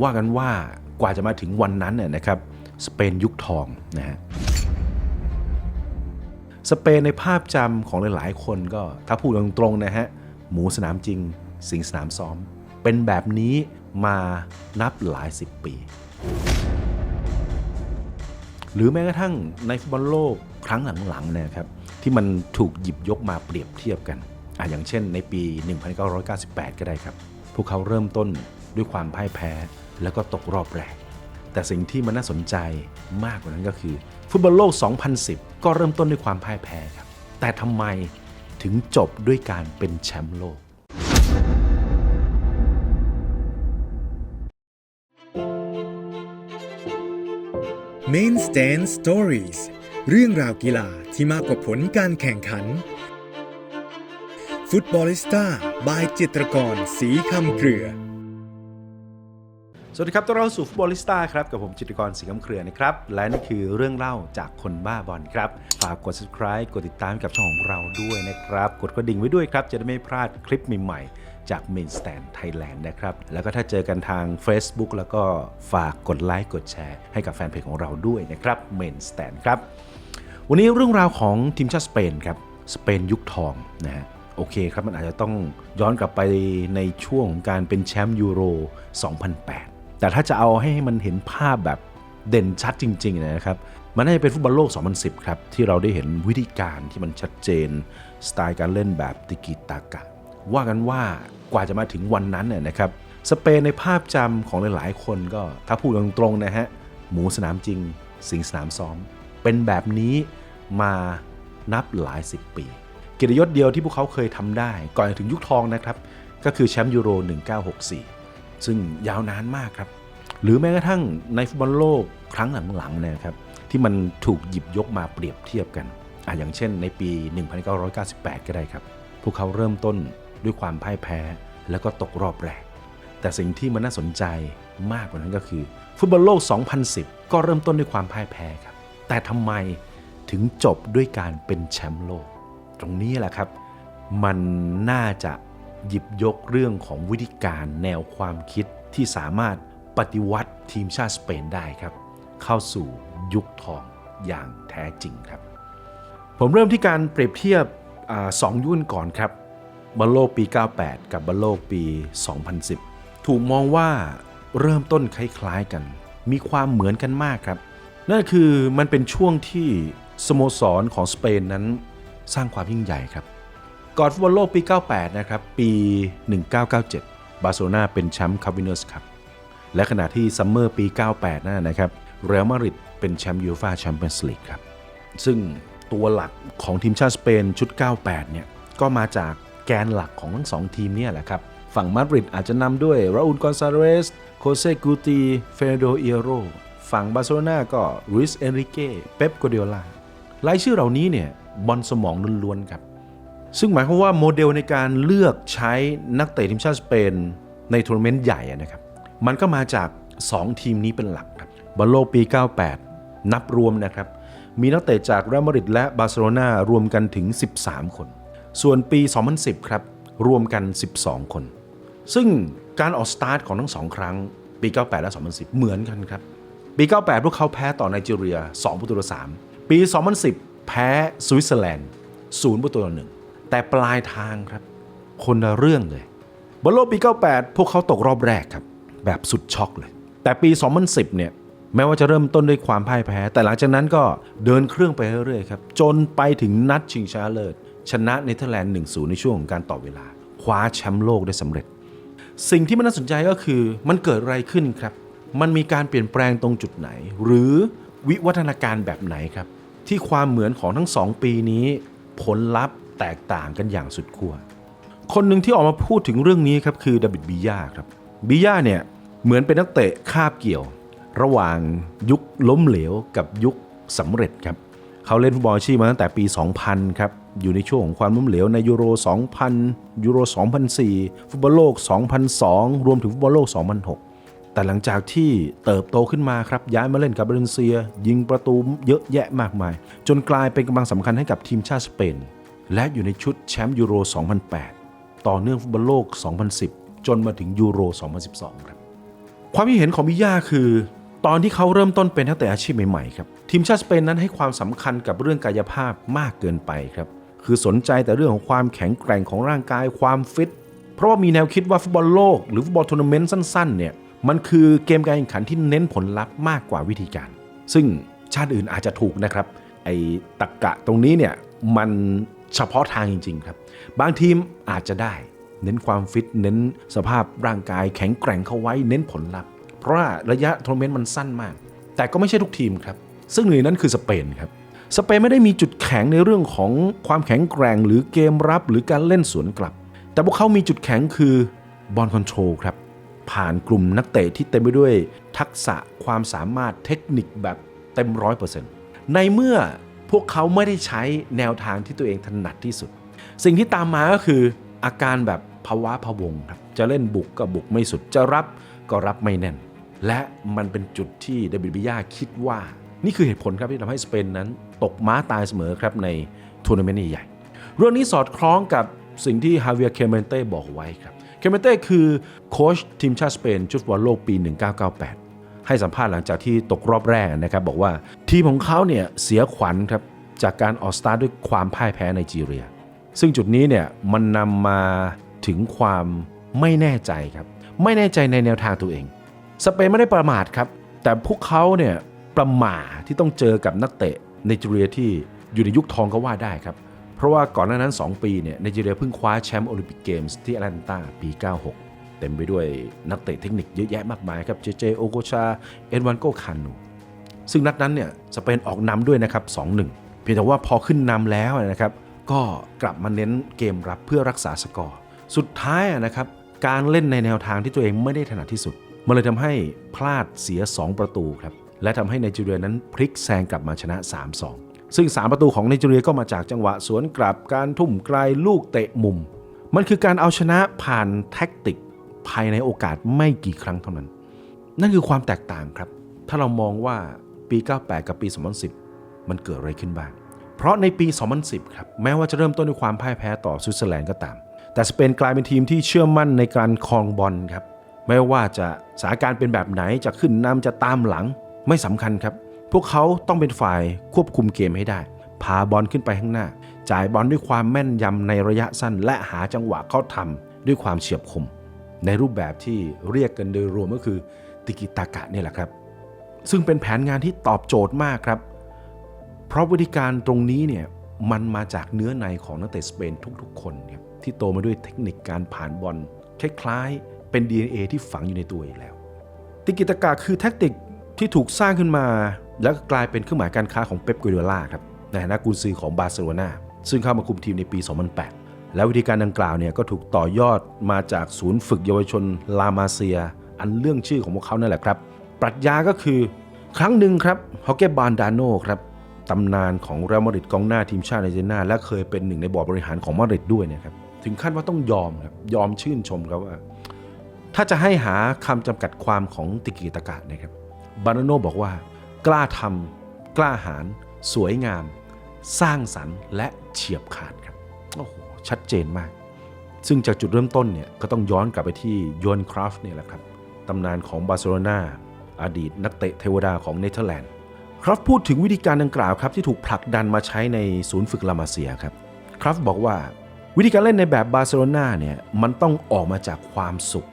ว่ากันว่ากว่าจะมาถึงวันนั้นเนี่ยนะครับสเปนยุคทองนะฮะสเปนในภาพจำของหลายๆ คนก็ถ้าพูดตรงๆนะฮะหมูสนามจริง สิงสนามซ้อม เป็นแบบนี้มานับหลายสิบปี หรือแม้กระทั่งในฟุตบอลโลกครั้งหลังๆนี่ยครับที่มันถูกหยิบยกมาเปรียบเทียบกันอะอย่างเช่นในปี 1998 ก็ได้ครับ พวกเขาเริ่มต้นด้วยความพ่ายแพ้ แล้วก็ตกรอบแรก แต่สิ่งที่มันน่าสนใจมากกว่านั้นก็คือ ฟุตบอลโลก 2010 ก็เริ่มต้นด้วยความพ่ายแพ้ครับ แต่ทำไมถึงจบด้วยการเป็นแชมป์โลก Main Stand Stories เรื่องราวกีฬาที่มากกว่าผลการแข่งขัน ฟุตบอลิสต้าบายจิตรกร สีคำเครือ สวัสดีครับต้อนรับสู่ฟุตบอลลิสต้าครับ กับผมจิตรกรสีคำเครือนะครับ และนี่คือเรื่องเล่าจากคนบ้าบอลครับ ฝากกด subscribe กดติดตามให้กับช่องของเราด้วยนะครับ กดกระดิ่งไว้ด้วยครับ จะได้ไม่พลาดคลิปใหม่ๆ จาก Main Stand Thailand นะครับ แล้วก็ถ้าเจอกันทาง Facebook แล้วก็ฝากกดไลค์กดแชร์ให้กับแฟนเพจของเราด้วยนะครับ Main Stand ครับ วันนี้เรื่องราวของทีมชาติสเปนครับสเปนยุคทองนะฮะโอเคครับมันอาจจะต้องย้อนกลับไปในช่วงของการเป็นแชมป์ยูโร 2008 แต่ถ้าจะเอาให้มันเห็นภาพแบบเด่นชัดจริงๆนะครับ มันน่าจะเป็นฟุตบอลโลก 2010 ครับ ที่เราได้เห็นวิธีการที่มันชัดเจน สไตล์การเล่นแบบติกิตากะ ว่ากันว่ากว่าจะมาถึงวันนั้นเนี่ยนะครับ สเปนในภาพจำของหลายๆ คนก็ถ้าพูดตรงๆนะฮะ หมูสนามจริง สิงสนามซ้อม เป็นแบบนี้มานับหลายสิบปีกียรติยศเดียวที่พวกเขาเคยทำได้ ก่อนถึงยุคทองนะครับ ก็คือแชมป์ยูโร 1964 ซึ่งยาวนานมากครับ หรือแม้กระทั่งในฟุตบอลโลกครั้งหลังๆนยครับที่มันถูกหยิบยกมาเปรียบเทียบกันอะอย่างเช่นในปี 1998 ก็ได้ครับ พวกเขาเริ่มต้นด้วยความพ่ายแพ้แล้วก็ตกรอบแรก แต่สิ่งที่มันน่าสนใจมากกว่านั้นก็คือ ฟุตบอลโลก 2010 ก็เริ่มต้นด้วยความพ่ายแพ้ครับ แต่ทำไมถึงจบด้วยการเป็นแชมป์โลก ตรงนี้แหละครับ มันน่าจะ หยิบยกเรื่องของวิธีการแนวความคิดที่สามารถปฏิวัติทีมชาติสเปนได้ครับ เข้าสู่ยุคทองอย่างแท้จริงครับ ผมเริ่มที่การเปรียบเทียบอสองยุ่นก่อนครับบอลโลกปี 98 กับบอลโลกปี 2010 ถูกมองว่าเริ่มต้นคล้ายๆกัน มีความเหมือนกันมากครับ นั่นคือมันเป็นช่วงที่สโมสรของสเปนนั้นสร้างความยิ่งใหญ่ครับ ก่อนฟุตบอลโลกปี 98 นะครับ ปี 1997 บาร์เซโลนาเป็นแชมป์คาร์วินเนอร์สครับ และขณะที่ซัมเมอร์ปี 98นั่นนะครับ เรอัลมาดริดเป็นแชมป์ยูฟ่าแชมเปี้ยนส์ลีกครับ ซึ่งตัวหลักของทีมชาติสเปนชุด 98 เนี่ย ก็มาจากแกนหลักของทั้งสองทีมเนี่ยแหละครับ ฝั่งมาดริดอาจจะนำด้วยราอูลกอนซาเรส โคเซกูตี เฟรโดเอโร ฝั่งบาร์เซโลนาก็รุยส์เอนริเก้ เป๊ปกัวเดียลา รายชื่อเหล่านี้เนี่ยบอลสมองล้วนๆครับ ซึ่งหมายความว่าโมเดลในการเลือกใช้นักเตะทีมชาติสเปนในทัวร์นาเมนต์ใหญ่นะครับ มันก็มาจาก 2 ทีมนี้เป็นหลักครับบอลโลกปี 98 นับรวมนะครับ มีนักเตะจากเรอัลมาดริดและบาร์เซโลนารวมกันถึง 13 คน ส่วนปี 2010 ครับ รวมกัน 12 คน ซึ่งการออกสตาร์ทของทั้งสองครั้งปี 98 และ 2010 เหมือนกันครับ ปี 98 พวกเขาแพ้ต่อไนจีเรีย 2 ประตูต่อ 3 ปี 2010 แพ้สวิตเซอร์แลนด์ 0 ประตูต่อ 1 แต่ปลายทางครับ คนละเรื่องเลยบอลโลกปี 98 พวกเขาตกรอบแรกครับ แบบสุดช็อกเลย แต่ปี 2010 เนี่ยแม้ว่าจะเริ่มต้นด้วยความพ่ายแพ้ แต่หลังจากนั้นก็เดินเครื่องไปเรื่อยๆครับ จนไปถึงนัดชิงชนะเลิศ ชนะเนเธอร์แลนด์ 1-0 ในช่วงของการต่อเวลา คว้าแชมป์โลกได้สำเร็จ สิ่งที่มันน่าสนใจก็คือมันเกิดอะไรขึ้นครับ มันมีการเปลี่ยนแปลงตรงจุดไหน หรือวิวัฒนาการแบบไหนครับ ที่ความเหมือนของทั้งสองปีนี้ ผลลัพธ์ แตกต่างกันอย่างสุดขั้วคนหนึ่งที่ออกมาพูดถึงเรื่องนี้ครับคือดาวิดบียาครับบียาเนี่ยเหมือนเป็นนักเตะคาบเกี่ยว ระหว่างยุคล้มเหลวกับยุคสำเร็จครับเขาเล่นฟุตบอลอาชีพมาตั้งแต่ปี 2000 ครับ อยู่ในช่วงของความล้มเหลวในยูโร 2000 ยูโร 2004 ฟุตบอลโลก 2002 รวมถึงฟุตบอลโลก 2006 แต่หลังจากที่เติบโตขึ้นมาครับ ย้ายมาเล่นกับบาเลนเซีย ยิงประตูเยอะแยะมากมาย จนกลายเป็นกำลังสำคัญให้กับทีมชาติสเปน และอยู่ในชุดแชมป์ยูโร 2008 ต่อเนื่องฟุตบอลโลก 2010 จนมาถึงยูโร 2012 ครับ ความคิดเห็นของมิย่าคือ ตอนที่เขาเริ่มต้นเป็นนักเตะอาชีพใหม่ๆครับ ทีมชาติสเปนนั้นให้ความสำคัญกับเรื่องกายภาพมากเกินไปครับ คือสนใจแต่เรื่องของความแข็งแกร่งของร่างกายความฟิต เพราะว่ามีแนวคิดว่าฟุตบอลโลกหรือฟุตบอลทัวร์นาเมนต์สั้นๆ เนี่ยมันคือเกมการแข่งขันที่เน้นผลลัพธ์มากกว่าวิธีการ ซึ่งชาติอื่นอาจจะถูกนะครับ ไอ้ตักกะตรงนี้เนี่ยมัน เฉพาะทางจริง ๆ ครับ บางทีมอาจจะได้ เน้นความฟิต เน้นสภาพร่างกายแข็งแกร่งเข้าไว้ เน้นผลลัพธ์ เพราะว่าระยะทัวร์นาเมนต์มันสั้นมาก แต่ก็ไม่ใช่ทุกทีมครับ ซึ่งหนึ่งนนั้นคือสเปนครับ สเปนไม่ได้มีจุดแข็งในเรื่องของความแข็งแกร่ง หรือเกมรับ หรือการเล่นสวนกลับ แต่พวกเขามีจุดแข็งคือบอลคอนโทรลครับ ผ่านกลุ่มนักเตะที่เต็มไปด้วยทักษะความสามารถเทคนิคแบบเต็มร้อยเปอร์เซ็นต์ในเมื่อ พวกเขาไม่ได้ใช้แนวทางที่ตัวเองถนัดที่สุด สิ่งที่ตามมาก็คืออาการแบบภาวะพะวงครับ จะเล่นบุกก็บุกไม่สุด จะรับก็รับไม่แน่น และมันเป็นจุดที่เดวิดบิยาคิดว่า นี่คือเหตุผลครับที่ทำให้สเปนนั้น ตกม้าตายเสมอครับในทัวร์นาเมนต์ใหญ่เรื่องนี้สอดคล้องกับสิ่งที่ฮาเวียร์เคเมนเต้บอกไว้ครับ เคเมนเต้คือโค้ชทีมชาติสเปนชุดฟุตบอลโลกปี 1998 ให้สัมภาษณ์หลังจากที่ตกรอบแรกนะครับบอกว่าทีมของเขาเนี่ยเสียขวัญครับจากการออกสตาร์ด้วยความพ่ายแพ้ไนจีเรีย ซึ่งจุดนี้เนี่ยมันนำมาถึงความไม่แน่ใจครับ ไม่แน่ใจในแนวทางตัวเอง สเปนไม่ได้ประมาทครับ แต่พวกเขาเนี่ยประหม่าที่ต้องเจอกับนักเตะไนจีเรียที่อยู่ในยุคทองก็ว่าได้ครับ เพราะว่าก่อนหน้านั้น 2 ปีเนี่ยไนจีเรียเพิ่งคว้าแชมป์โอลิมปิกเกมส์ที่แอตแลนตาปี 96 เต็มไปด้วยนักเตะเทคนิคเยอะแยะมากมายครับเจเจโอโกชา เอ็นวันโกคานู ซึ่งนัดนั้นเนี่ยสเปนออกนำด้วยนะครับ2-1 เพียงแต่ว่าพอขึ้นนำแล้วนะครับก็กลับมาเน้นเกมรับเพื่อรักษาสกอร์ สุดท้ายอะนะครับการเล่นในแนวทางที่ตัวเองไม่ได้ถนัดที่สุด มันเลยทำให้พลาดเสีย 2 ประตูครับและทำให้ไนจีเรียนั้นพลิกแซงกลับมาชนะ 3-2 ซึ่ง 3 ประตูของไนจีเรียก็มาจากจังหวะสวนกลับการทุ่มไกลลูกเตะมุม มันคือการเอาชนะผ่านแท็กติก ภายในโอกาสไม่กี่ครั้งเท่านั้น นั่นคือความแตกต่างครับ ถ้าเรามองว่าปี 98 กับปี 2010 มันเกิดอะไรขึ้นบ้าง เพราะในปี 2010 ครับ แม้ว่าจะเริ่มต้นด้วยความพ่ายแพ้ต่อสวิตเซอร์แลนด์ก็ตาม แต่สเปนกลายเป็นทีมที่เชื่อมั่นในการครองบอลครับ ไม่ว่าจะสถานการณ์เป็นแบบไหน จะขึ้นนำจะตามหลัง ไม่สำคัญครับ พวกเขาต้องเป็นฝ่ายควบคุมเกมให้ได้ พาบอลขึ้นไปข้างหน้า จ่ายบอลด้วยความแม่นยำในระยะสั้น และหาจังหวะเข้าทำด้วยความเฉียบคม ในรูปแบบที่เรียกกันโดยรวมก็คือติกิตากะนี่แหละครับ ซึ่งเป็นแผนงานที่ตอบโจทย์มากครับ เพราะวิธีการตรงนี้เนี่ยมันมาจากเนื้อในของนักเตะสเปนทุกๆ คนครับที่โตมาด้วยเทคนิคการผ่านบอลคล้ายๆเป็น DNA ที่ฝังอยู่ในตัวอยู่แล้ว ติกิตากะคือแท็กติกที่ถูกสร้างขึ้นมา แล้วก็กลายเป็นเครื่องหมายการค้าของเป๊ปกัวเดล่าครับในฐานะกุนซือของบาร์เซโลนาซึ่งเข้ามาคุมทีมในปี 2008 และวิธีการดังกล่าวเนี่ยก็ถูกต่อยอดมาจากศูนย์ฝึกเยาวชนลามาเซีย อันเรื่องชื่อของพวกเขานั่นแหละครับ ปรัชญาก็คือครั้งหนึ่งครับฮอกเกบานดาโนครับตำนานของเรอัลมาดริดกองหน้าทีมชาติอาร์เจนตินาและเคยเป็นหนึ่งในบอร์ดบริหารของมาดริดด้วยเนะครับถึงขั้นว่าต้องยอมครับยอมชื่นชมครับว่า ถ้าจะให้หาคำจำกัดความของติกิตากะนะครับบานโนบอกว่า กล้าทำกล้าหาญสวยงาม สร้างสรรค์และเฉียบขาดครับโอ้โห ชัดเจนมาก ซึ่งจากจุดเริ่มต้นเนี่ยก็ต้องย้อนกลับไปที่ยอนคราฟเนี่ยแหละครับตำนานของบาร์เซโลนาอดีตนักเตะเทวดาของเนเธอร์แลนด์ครับพูดถึงวิธีการดังกล่าวครับที่ถูกผลักดันมาใช้ในศูนย์ฝึกลามาเซียครับครับบอกว่าวิธีการเล่นในแบบบาร์เซโลนาเนี่ยมันต้องออกมาจากความสุข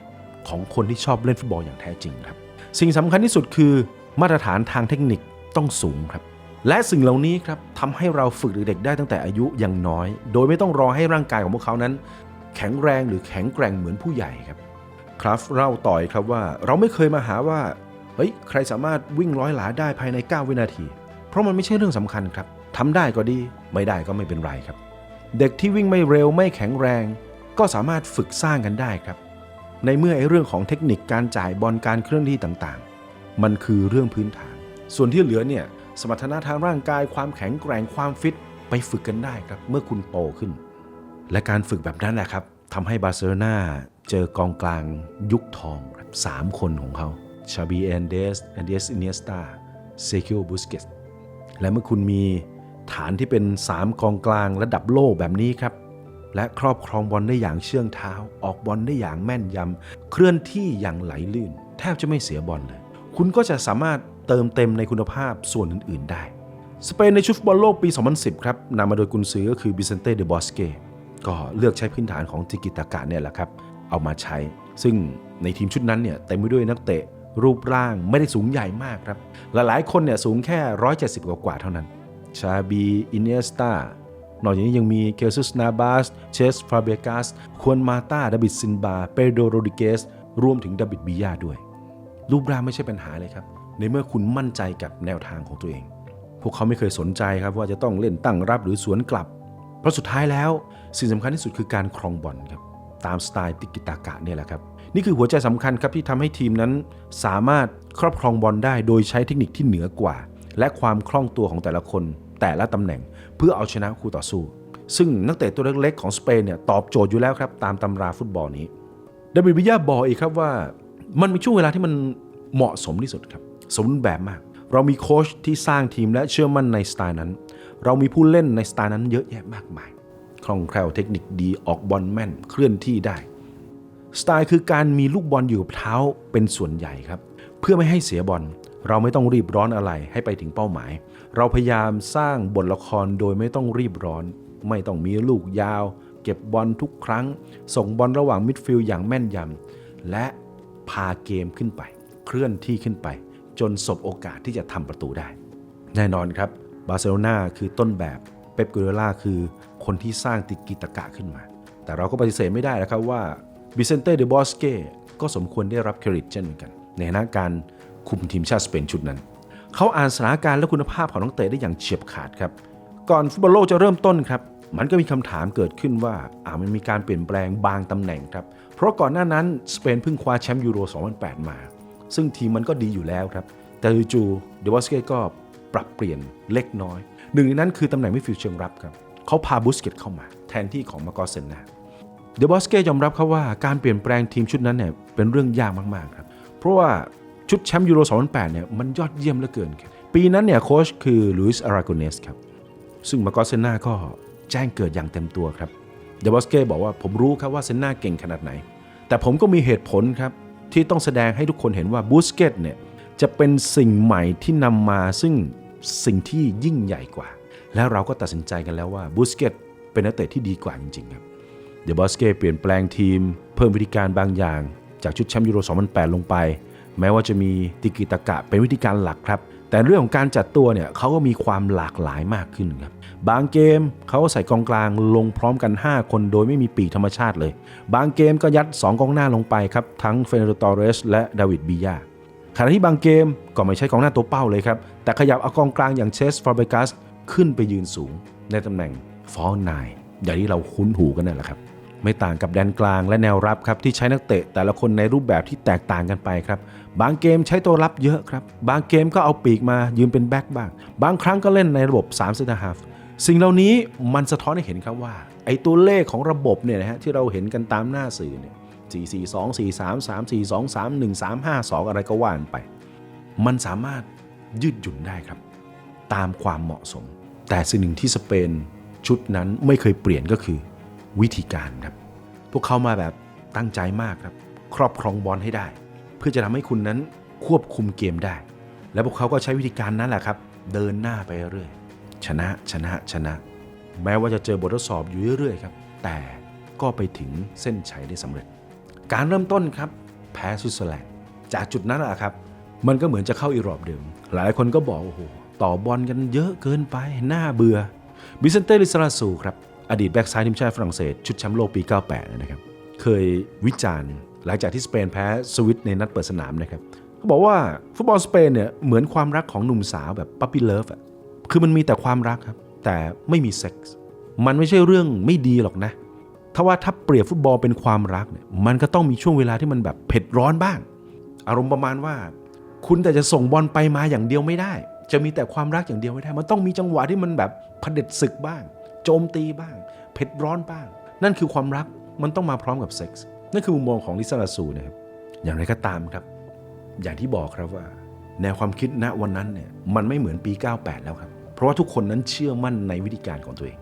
ของคนที่ชอบเล่นฟุตบอลอย่างแท้จริงครับ สิ่งสำคัญที่สุดคือมาตรฐานทางเทคนิคต้องสูงครับ และสิ่งเหล่านี้ครับทำให้เราฝึกเด็กๆได้ตั้งแต่อายุยังน้อย โดยไม่ต้องรอให้ร่างกายของพวกเขานั้น แข็งแรงหรือแข็งแกร่งเหมือนผู้ใหญ่ครับครับเล่าต่อยครับว่าเราไม่เคยมาหาว่าเฮ้ยใครสามารถวิ่งร้อยหลาได้ภายใน 9 วินาที เพราะมันไม่ใช่เรื่องสำคัญครับทำได้ก็ดีไม่ได้ก็ไม่เป็นไรครับ เด็กที่วิ่งไม่เร็วไม่แข็งแรง ก็สามารถฝึกสร้างกันได้ครับ ในเมื่อไอ้เรื่องของเทคนิคการจ่ายบอลการเคลื่อนที่ต่างๆ มันคือเรื่องพื้นฐาน ส่วนที่เหลือเนี่ย สมรรถนะทางร่างกาย ความแข็งแกร่งความฟิตไปฝึกกันได้ครับเมื่อคุณโตขึ้น และการฝึกแบบนั้นแหละครับทำให้บาร์เซโลนาเจอกองกลางยุคทองสามคนของเขาชาบีแอนเดสแอนเดสอินเนสตาเซคิโอบุสเกตและเมื่อคุณมีฐานที่เป็น 3 กองกลางระดับโลกแบบนี้ครับ และครอบครองบอลได้อย่างเชื่องเท้า ออกบอลได้อย่างแม่นยำเคลื่อนที่อย่างไหลลื่น แทบจะไม่เสียบอลเลย คุณก็จะสามารถ เติมเต็มในคุณภาพส่วนอื่น ๆ ได้ สเปนในชุดฟุตบอลโลกปี 2010 ครับนำมาโดยกุนซือก็คือบิเซนเต้เดบอสเกก็เลือกใช้พื้นฐานของติกิตากะเนี่ยแหละครับ เอามาใช้ ซึ่งในทีมชุดนั้นเนี่ยเต็มไปด้วยนักเตะรูปร่างไม่ได้สูงใหญ่มากครับ หลายๆ คนเนี่ยสูงแค่ 170 กว่าๆเท่านั้น ชาบี อินเนสตานอกจากนี้ยังมีเคซุสนาบาส เชส ฟาเบกัส ควนมาตาดาบิดซินบา เปโดโรดิเกส รวมถึงดาบิดบิยาด้วย รูปร่างไม่ใช่ปัญหาเลยครับ ในเมื่อคุณมั่นใจกับแนวทางของตัวเอง พวกเขาไม่เคยสนใจครับว่าจะต้องเล่นตั้งรับหรือสวนกลับ เพราะสุดท้ายแล้วสิ่งสำคัญที่สุดคือการครองบอลครับตามสไตล์ติกิตากะเนี่ยแหละครับ นี่คือหัวใจสำคัญครับที่ทำให้ทีมนั้นสามารถครอบครองบอลได้โดยใช้เทคนิคที่เหนือกว่า และความคล่องตัวของแต่ละคน แต่ละตำแหน่ง เพื่อเอาชนะคู่ต่อสู้ ซึ่งนักเตะตัวเล็กๆของสเปนเนี่ยตอบโจทย์อยู่แล้วครับตามตำราฟุตบอลนี้ดาวิดวิยาบอกอีกครับว่า มันมีช่วงเวลาที่มันเหมาะสมที่สุดครับ สมบูรณ์แบบมาก เรามีโค้ชที่สร้างทีมและเชื่อมั่นในสไตล์นั้น เรามีผู้เล่นในสไตล์นั้นเยอะแยะมากมาย คล่องแคล่วเทคนิคดีออกบอลแม่นเคลื่อนที่ได้ สไตล์คือการมีลูกบอลอยู่กับเท้าเป็นส่วนใหญ่ครับ เพื่อไม่ให้เสียบอลเราไม่ต้องรีบร้อนอะไรให้ไปถึงเป้าหมาย เราพยายามสร้างบทละครโดยไม่ต้องรีบร้อน ไม่ต้องมีลูกยาว เก็บบอลทุกครั้ง ส่งบอลระหว่างมิดฟิลด์อย่างแม่นยำและพาเกมขึ้นไป เคลื่อนที่ขึ้นไป จนสบโอกาสที่จะทำประตูได้ แน่นอนครับบาร์เซโลนาคือต้นแบบเป๊ปกัวเดล่าคือคนที่สร้างติกิตกะขึ้นมา แต่เราก็ปฏิเสธไม่ได้นะครับว่าบิเซนเต้เดบอสเก้ก็สมควรได้รับเครดิตเช่นกัน ในฐานะการคุมทีมชาติสเปนชุดนั้น เขาอ่านสถานการณ์และคุณภาพของนักเตะได้อย่างเฉียบขาดครับก่อนฟุตบอลโลกจะเริ่มต้นครับมันก็มีคำถามเกิดขึ้นว่าอ่ามันมีการเปลี่ยนแปลงบางตำแหน่งครับ เพราะก่อนหน้านั้นสเปนเพิ่งคว้าแชมป์ยูโร 2008 มา ซึ่งทีมมันก็ดีอยู่แล้วครับ แต่จู่ๆเดวอสเกก็ปรับเปลี่ยนเล็กน้อย หนึ่งในนั้นคือตำแหน่งมิดฟิลด์เชิงรับครับเขาพาบุสเกตเข้ามา แทนที่ของมาโกอเซนนาเดบอสเก้ยอมรับครับว่าการเปลี่ยนแปลงทีมชุดนั้นเนี่ยเป็นเรื่องยากมากๆครับเพราะว่าชุดแชมป์ยูโร2008เนี่ยมันยอดเยี่ยมเหลือเกินครับปีนั้นเนี่ยโค้ชคือลุยส์อาราโกเนสครับซึ่งมาโกอเซนนาก็แจ้งเกิดอย่างเต็มตัวครับเดบอสเก้บอกว่าผมรู้ครับว่าเซนนาเก่งขนาดไหน แต่ผมก็มีเหตุผลครับ ที่ต้องแสดงให้ทุกคนเห็นว่าบูสเกตเนี่ยจะเป็นสิ่งใหม่ที่นำมาซึ่งสิ่งที่ยิ่งใหญ่กว่า แล้วเราก็ตัดสินใจกันแล้วว่าบูสเกตเป็นนักเตะที่ดีกว่าจริงๆครับเดบอสเกเปลี่ยนแปลงทีม เพิ่มวิธีการบางอย่าง จากชุดแชมป์ยูโร 2008 ลงไป แม้ว่าจะมีติกิตากะเป็นวิธีการหลักครับ แต่เรื่องของการจัดตัวเนี่ยเขาก็มีความหลากหลายมากขึ้นครับบางเกมเขาก็ใส่กองกลางลงพร้อมกัน 5 คนโดยไม่มีปีกธรรมชาติเลย บางเกมก็ยัด 2กองหน้าลงไปครับ ทั้งเฟเนโรตอเรสและดาวิดบียาขณะที่บางเกมก็ไม่ใช่กองหน้าตัวเป้าเลยครับ แต่ขยับเอากองกลางอย่างเชสฟาร์เบกัสขึ้นไปยืนสูงในตำแหน่งฟอลนายอย่างที่เราคุ้นหูกันนั่นแหละครับ ไม่ต่างกับแดนกลางและแนวรับครับที่ใช้นักเตะแต่ละคนในรูปแบบที่แตกต่างกันไปครับ บางเกมใช้ตัวรับเยอะครับ บางเกมก็เอาปีกมายืนเป็นแบ็กบ้าง บางครั้งก็เล่นในระบบ3เซนเตอร์ฮาฟสิ่งเหล่านี้มันสะท้อนให้เห็นครับว่า ไอ้ตัวเลขของระบบเนี่ยนะฮะที่เราเห็นกันตามหน้าสื่อเนี่ย4 4 2 4 3 3 4 2 3 1 3 5 2 อะไรก็ว่านไป มันสามารถยืดหยุ่นได้ครับ ตามความเหมาะสม แต่สิ่งหนึ่งที่สเปนชุดนั้นไม่เคยเปลี่ยนก็คือ วิธีการครับ พวกเขามาแบบตั้งใจมากครับ ครอบครองบอลให้ได้ เพื่อจะทำให้คุณนั้นควบคุมเกมได้ และพวกเขาก็ใช้วิธีการนั้นแหละครับ เดินหน้าไปเรื่อย ชนะชนะชนะ แม้ว่าจะเจอบททดสอบอยู่เรื่อยๆครับ แต่ก็ไปถึงเส้นชัยได้สำเร็จ การเริ่มต้นครับ แพ้สวิตเซอร์แลนด์จากจุดนั้นแหละครับ มันก็เหมือนจะเข้าอีรอบเดิม หลายคนก็บอกโอ้โหต่อบอลกันเยอะเกินไปน่าเบื่อบิเซนเตลิซาราซูครับ อดีตแบ็กซ้ายทีมชาติฝรั่งเศสชุดแชมป์โลกปี 98 นะครับเคยวิจารณ์หลังจากที่สเปนแพ้สวิตในนัดเปิดสนามนะครับเขาบอกว่าฟุตบอลสเปนเนี่ยเหมือนความรักของหนุ่มสาวแบบปั๊ปปี้เลิฟอะคือมันมีแต่ความรักครับ แต่ไม่มีเซ็กส์มันไม่ใช่เรื่องไม่ดีหรอกนะถ้าว่าถ้าเปรียบฟุตบอลเป็นความรักเนี่ยมันก็ต้องมีช่วงเวลาที่มันแบบเผ็ดร้อนบ้าง อารมณ์ประมาณว่า คุณแต่จะส่งบอลไปมาอย่างเดียวไม่ได้ จะมีแต่ความรักอย่างเดียวไม่ได้ มันต้องมีจังหวะที่มันแบบเผด็จศึกบ้าง โจมตีบ้าง เผ็ดร้อนบ้าง นั่นคือความรักมันต้องมาพร้อมกับเซ็กส์นั่นคือมุมมองของลิซาลาซูนะครับอย่างไรก็ตามครับ อย่างที่บอกครับว่า แนวความคิดณวันนั้นเนี่ยมันไม่เหมือนปี 98 แล้วครับ เพราะว่าทุกคนนั้นเชื่อมั่นในวิธีการของตัวเอง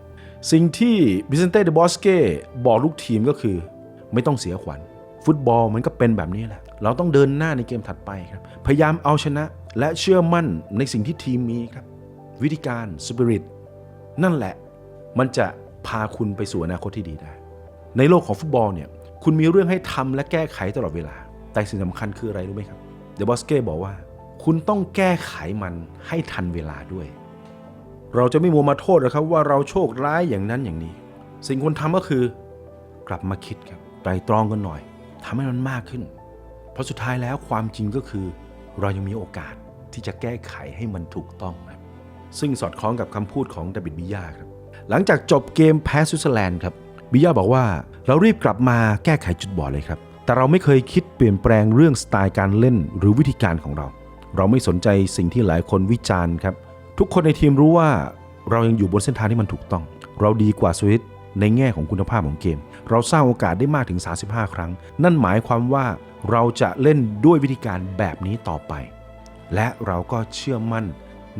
สิ่งที่บิเซนเต้เดบอสเก้บอกลูกทีมก็คือ ไม่ต้องเสียขวัญ ฟุตบอลมันก็เป็นแบบนี้แหละเราต้องเดินหน้าในเกมถัดไปครับ พยายามเอาชนะและเชื่อมั่นในสิ่งที่ทีมมีครับ วิธีการสปิริตนั่นแหละ มันจะพาคุณไปสู่อนาคตที่ดีได้ ในโลกของฟุตบอลเนี่ยคุณมีเรื่องให้ทำและแก้ไขตลอดเวลา แต่สิ่งสำคัญคืออะไรรู้ไหมครับเดบอสเก้บอกว่า คุณต้องแก้ไขมันให้ทันเวลาด้วย เราจะไม่มัวมาโทษนะครับว่าเราโชคร้ายอย่างนั้นอย่างนี้ สิ่งควรทำก็คือกลับมาคิดครับไตรตรองกันหน่อยทำให้มันมากขึ้น เพราะสุดท้ายแล้วความจริงก็คือ เรายังมีโอกาสที่จะแก้ไขให้มันถูกต้องครับซึ่งสอดคล้องกับคำพูดของดาบิดบิยาครับ หลังจากจบเกมแพ้สวิตเซอร์แลนด์ครับบิยาบอกว่าเรารีบกลับมาแก้ไขจุดบอดเลยครับ แต่เราไม่เคยคิดเปลี่ยนแปลงเรื่องสไตล์การเล่นหรือวิธีการของเรา เราไม่สนใจสิ่งที่หลายคนวิจารณ์ครับ ทุกคนในทีมรู้ว่าเรายังอยู่บนเส้นทางที่มันถูกต้อง เราดีกว่าสวิตในแง่ของคุณภาพของเกม เราสร้างโอกาสได้มากถึง 35 ครั้ง นั่นหมายความว่าเราจะเล่นด้วยวิธีการแบบนี้ต่อไป และเราก็เชื่อมั่น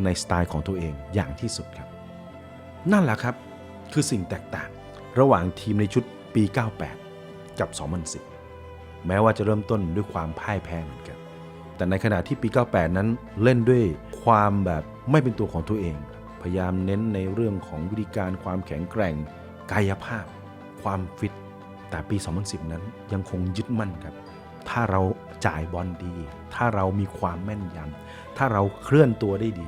ในสไตล์ของตัวเองอย่างที่สุดครับ นั่นแหละครับ คือสิ่งแตกต่างระหว่างทีมในชุดปี 98 กับ 2010 แม้ว่าจะเริ่มต้นด้วยความพ่ายแพ้เหมือนกัน แต่ในขณะที่ปี 98 นั้นเล่นด้วยความแบบไม่เป็นตัวของตัวเอง พยายามเน้นในเรื่องของวิธีการความแข็งแกร่ง กายภาพ ความฟิต แต่ปี 2010 นั้นยังคงยึดมั่นครับ ถ้าเราจ่ายบอลดี ถ้าเรามีความแม่นยำถ้าเราเคลื่อนตัวได้ดี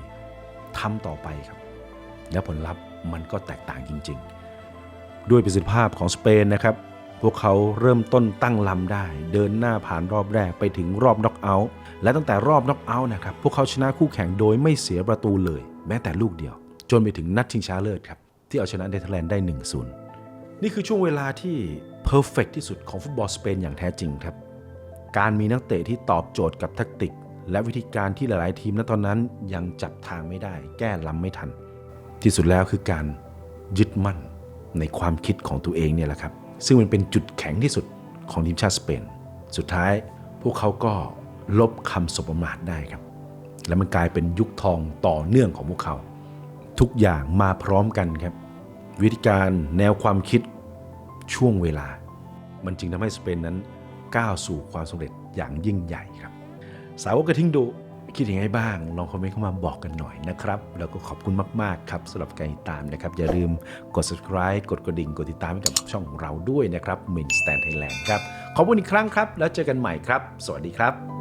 ทำต่อไปครับ และผลลัพธ์ มันก็แตกต่างจริง ๆ ด้วยประสิทธิภาพของสเปนนะครับ พวกเขาเริ่มต้นตั้งลำได้ เดินหน้าผ่านรอบแรกไปถึงรอบน็อกเอาท์และตั้งแต่รอบน็อกเอาท์นะครับ พวกเขาชนะคู่แข่งโดยไม่เสียประตูเลย แม้แต่ลูกเดียว จนไปถึงนัดชิงชนะเลิศครับ ที่เอาชนะเนเธอร์แลนด์ได้ 1-0 นี่คือช่วงเวลาที่เพอร์เฟกที่สุดของฟุตบอลสเปนอย่างแท้จริงครับ การมีนักเตะที่ตอบโจทย์กับแทคติกและวิธีการที่หลาย ๆ ทีมณตอนนั้นยังจับทางไม่ได้ แก้ล้ำไม่ทัน ที่สุดแล้วคือการยึดมั่นในความคิดของตัวเองเนี่ยแหละครับ ซึ่งมันเป็นจุดแข็งที่สุดของทีมชาติสเปน สุดท้ายพวกเขาก็ลบคำสบประมาทได้ครับ และมันกลายเป็นยุคทองต่อเนื่องของพวกเขา ทุกอย่างมาพร้อมกันครับ วิธีการแนวความคิดช่วงเวลา มันจึงทำให้สเปนนั้นก้าวสู่ความสำเร็จอย่างยิ่งใหญ่ครับ สาวกกระทิงดุ คิดยังไงบ้าง ลองคอมเมนต์เข้ามาบอกกันหน่อยนะครับ แล้วก็ขอบคุณมาก ๆ ครับสำหรับการติดตามนะครับ อย่าลืมกด subscribe กดกระดิ่ง กดติดตามให้กับช่องของเราด้วยนะครับ Main Stand Thailand ครับ ขอบคุณอีกครั้งครับ แล้วเจอกันใหม่ครับ สวัสดีครับ